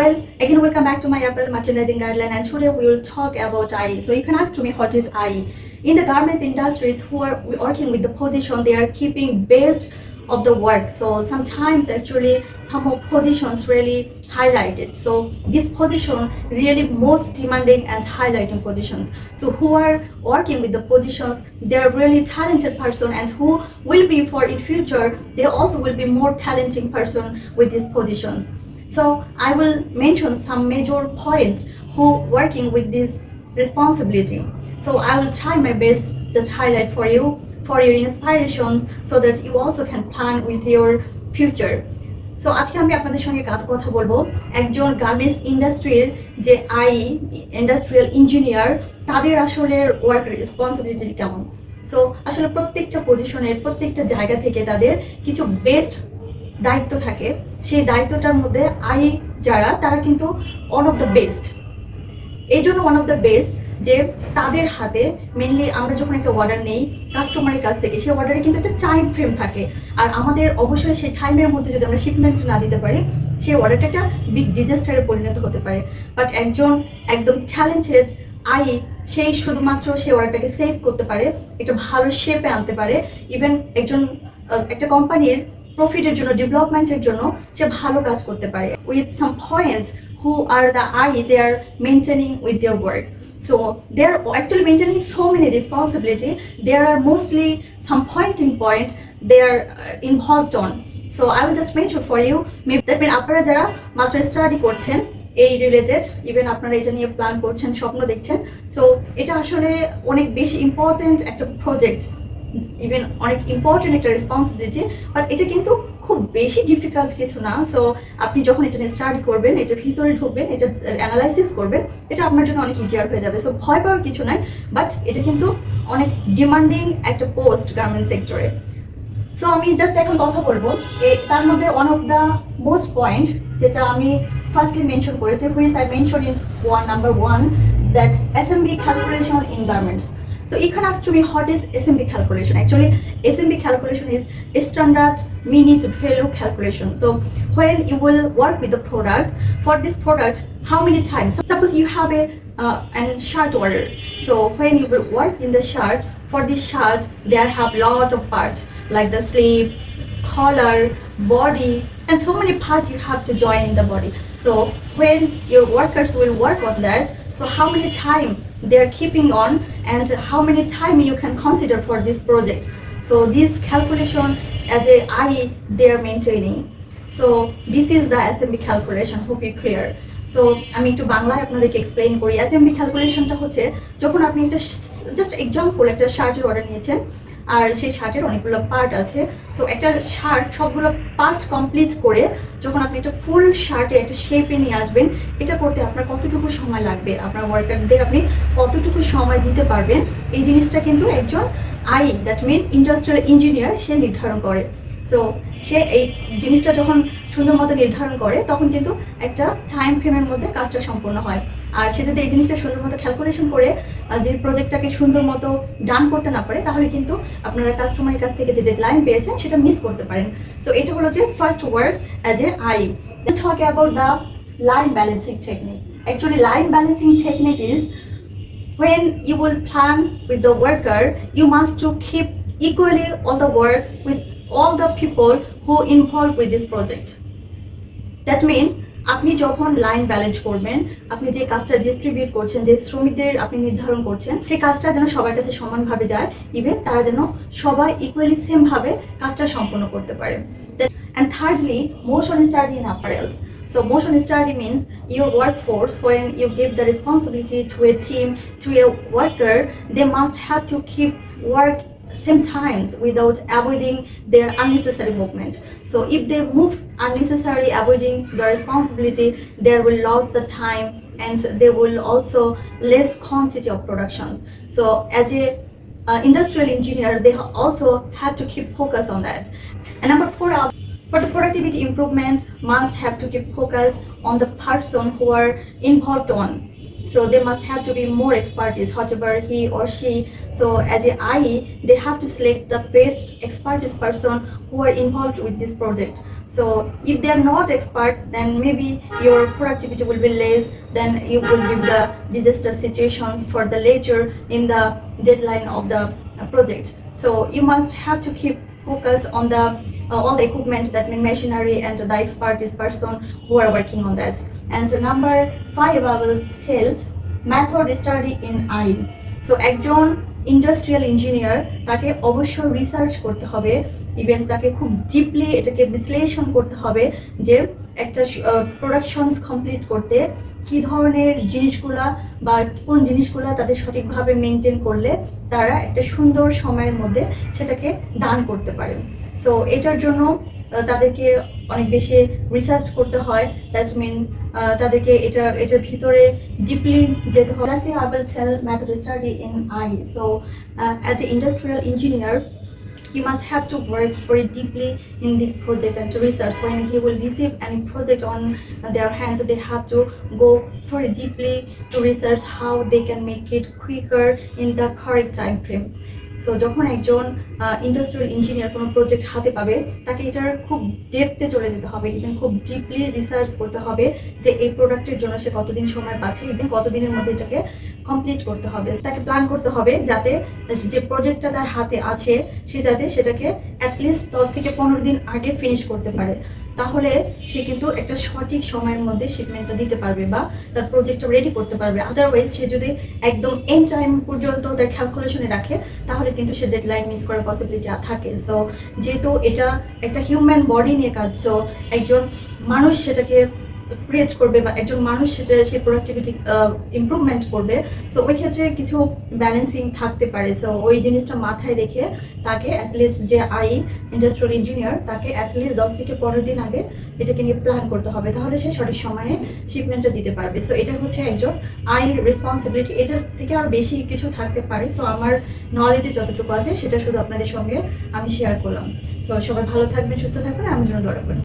Well, again, welcome back to my April merchandising guideline, and today we will talk about IE. So you can ask to me what is IE. In the garments industries, who are working with the position, they are keeping best of the work. So sometimes actually some of positions really highlighted. So this position really most demanding and highlighting positions. So who are working with the positions, they are really talented person and who will be for in future, they also will be more talented person with these positions. So I will mention some major points who working with this responsibility. So I will try my best just highlight for you for your inspiration so that you also can plan with your future. So আজকে আমি আপনাদের সঙ্গে কাজ কথা বলব একজন garments ইন্ডাস্ট্রির যে আই ইন্ডাস্ট্রিয়াল ইঞ্জিনিয়ার তাদের আসলে ওয়ার্ক রেসপন্সিবিলিটি কেমন সো আসলে প্রত্যেকটা পজিশনের প্রত্যেকটা জায়গা থেকে তাদের কিছু বেস্ট দায়িত্ব থাকে, সেই দায়িত্বটার মধ্যে আই যারা, তারা কিন্তু ওয়ান অফ দ্য বেস্ট এই জন্য ওয়ান অফ দ্য বেস্ট যে তাদের হাতে মেনলি আমরা যখন একটা অর্ডার নেই কাস্টমারের কাছ থেকে, সেই অর্ডারে কিন্তু একটা টাইম ফ্রেম থাকে। আর আমাদের অবশ্যই সেই টাইমের মধ্যে যদি আমরা শিপমেন্ট না দিতে পারি, সেই অর্ডারটা একটা বিগ ডিজাস্টারে পরিণত হতে পারে। বাট একজন একদম ট্যালেন্টেড আই, সেই শুধুমাত্র সেই অর্ডারটাকে সেভ করতে পারে, একটা ভালো শেপে আনতে পারে। ইভেন একজন একটা কোম্পানির প্রফিটের জন্য ডেভেলপমেন্টের জন্য সে ভালো কাজ করতে পারে with some point who are the I they are maintaining with their work so they are actually maintaining so many responsibility they are mostly some point in point they are involved on so I will just mention for you may দেখবেন আপনারা যারা মাত্র study করছেন এই related even আপনারা এটা নিয়ে plan করছেন, স্বপ্ন দেখছেন সো এটা আসলে অনেক বেশি ইম্পর্টেন্ট একটা প্রজেক্ট ইভেন অনেক ইম্পর্টেন্ট একটা রেসপন্সিবিলিটি বাট এটা কিন্তু খুব বেশি ডিফিকাল্ট কিছু না। সো আপনি যখন এটা নিয়ে স্টাডি করবেন এটার ভিতরে ঢুকবেন, এটা অ্যানালাইসিস করবেন, এটা আপনার জন্য অনেক ইজিয়ার হয়ে যাবে। সো ভয় পাওয়ার কিছু নাই বাট এটা কিন্তু অনেক ডিমান্ডিং একটা পোস্ট গার্মেন্ট সেক্টরে সো আমি জাস্ট এখন কথা বলব তার মধ্যে one of the most point যেটা আমি ফার্স্টলি মেনশন করেছি which I mention in one number one that assembly calculation in garments So it can to me is SMB calculation. Actually, SMB calculation is standard minute value calculation. So when you will work with the product, for this product, how many times? Suppose you have a uh, an shirt order. So when you will work in the shirt, for this shirt, there have lot of parts like the sleeve, collar, body, and so many parts you have to join in the body. So when your workers will work on that, so how many time they are keeping on and how many time you can consider for this project. So this calculation as a I they are maintaining. So this is the smb calculation. Hope you clear. So আমি একটু বাংলায় আপনাদেরকে explain করি assembly ক্যালকুলেশনটা হচ্ছে যখন আপনি একটা just example একটা শার্টের অর্ডার নিয়েছেন আর সেই শার্টের অনেকগুলো পার্ট আছে। সো একটা শার্ট সবগুলো পার্ট কমপ্লিট করে যখন আপনি একটা ফুল শার্টে একটা শেপে নিয়ে আসবেন, এটা করতে আপনার কতটুকু সময় লাগবে? আপনার ওয়ার্কারদের আপনি কতটুকু সময় দিতে পারবেন? এই জিনিসটা কিন্তু একজন I that mean industrial engineer সে নির্ধারণ করে। সো সে এই জিনিসটা যখন সুন্দর মতো নির্ধারণ করে, তখন কিন্তু একটা টাইম ফ্রেমের মধ্যে কাজটা সম্পূর্ণ হয়। আর সে যদি এই জিনিসটা সুন্দর মতো ক্যালকুলেশন করে যে প্রজেক্টটাকে সুন্দর মতো ডান করতে না পারে, তাহলে কিন্তু আপনারা কাস্টমারের কাছ থেকে যে ডেডলাইন পেয়েছেন, সেটা মিস করতে পারেন। সো এটা হলো যে first work as a I talk about the line balancing technique actually line balancing technique is when you will plan with the worker, you must to keep equally all the work with all the people who involve with this project that mean আপনি যখন line balance করবেন, আপনি যে কাজটা distribute করছেন, যে শ্রমিকদের আপনি নির্ধারণ করছেন, সেই কাজটা যেন সবার কাছে সমানভাবে যায় ইভেন তারা যেন সবাই ইকুয়ালি সেম ভাবে কাজটা সম্পন্ন করতে পারে। And thirdly motion study in apparels so motion study means your work force when you give the responsibility to a team to a worker they must have to keep work same times without avoiding their unnecessary movement. So if they move unnecessarily, avoiding the responsibility they will lose the time and they will also less quantity of productions. So as a uh, industrial engineer they also have to keep focus on that. And number four uh, for the productivity improvement must have to keep focus on the person who are involved on so they must have to be more expertise whatever he or she so as a IE they have to select the best expertise person who are involved with this project So if they are not expert, then maybe your productivity will be less. Then you will be the disaster situations for the later in the deadline of the project. So you must have to keep focus on the uh, on the equipment that mean machinery and the expertise person who are working on that. And the number five, I will tell method study in I. So একজন industrial engineer তাকে অবশ্যই research করতে হবে even তাকে খুব deeply এটাকে বিশ্লেষণ করতে হবে যে একটা প্রোডাকশনস কমপ্লিট করতে কি ধরনের জিনিসগুলা বা কোন জিনিসগুলা তাদের সঠিকভাবে মেনটেন করলে তারা একটা সুন্দর সময়ের মধ্যে সেটাকে দান করতে পারে। সো এটার জন্য তাদেরকে অনেক বেশি রিসার্চ করতে হয়। দ্যাট মিন তাদেরকে এটা এটার ভিতরে ডিপলি যেতে হয়। Lastly, I will tell method study in I. So, uh, as an he must have to work very deeply in this project and to research. When he will receive any project on their hands, they have to go very deeply to research how they can make it quicker in the correct time frame. So যখন একজন industrial engineer কোনো project হাতে পাবে, তাকে এটার খুব ডেপতে চলে যেতে হবে ইভেন খুব ডিপলি রিসার্চ করতে হবে যে এই প্রোডাক্টের জন্য সে কতদিন সময় পাচ্ছে ইভেন কতদিনের মধ্যে এটাকে কমপ্লিট করতে হবে। তাকে প্ল্যান করতে হবে যাতে যে প্রজেক্টটা তার হাতে আছে, সে যাতে সেটাকে অ্যাটলিস্ট দশ থেকে পনেরো দিন আগে ফিনিশ করতে পারে। তাহলে সে কিন্তু একটা সঠিক সময়ের মধ্যে শিপমেন্টটা দিতে পারবে বা তার প্রজেক্টটা রেডি করতে পারবে। আদারওয়াইজ সে যদি একদম এন টাইম পর্যন্ত তার ক্যালকুলেশনে রাখে, তাহলে কিন্তু সে ডেডলাইন মিস করার পসিবিলিটি থাকে। সো যেহেতু এটা একটা হিউম্যান বডি নিয়ে কাজ সো একজন মানুষ সেটাকে ক্রিয়েট করবে বা একজন মানুষ সেটা সেই প্রোডাক্টিভিটি ইমপ্রুভমেন্ট করবে। সো ওই ক্ষেত্রে কিছু ব্যালেন্সিং থাকতে পারে। সো ওই জিনিসটা মাথায় রেখে তাকে অ্যাটলিস্ট যে আই ইন্ডাস্ট্রিয়াল ইঞ্জিনিয়ার তাকে অ্যাটলিস্ট দশ থেকে পনেরো দিন আগে এটাকে নিয়ে প্ল্যান করতে হবে। তাহলে সে সঠিক সময়ে শিপমেন্টটা দিতে পারবে। সো এটা হচ্ছে একজন আইর রেসপন্সিবিলিটি এটার থেকে আর বেশি কিছু থাকতে পারে। সো আমার নলেজে যতটুকু আছে, সেটা শুধু আপনাদের সঙ্গে আমি শেয়ার করলাম। সো সবাই ভালো থাকবেন, সুস্থ থাকবেন আমার জন্য রাখবেন।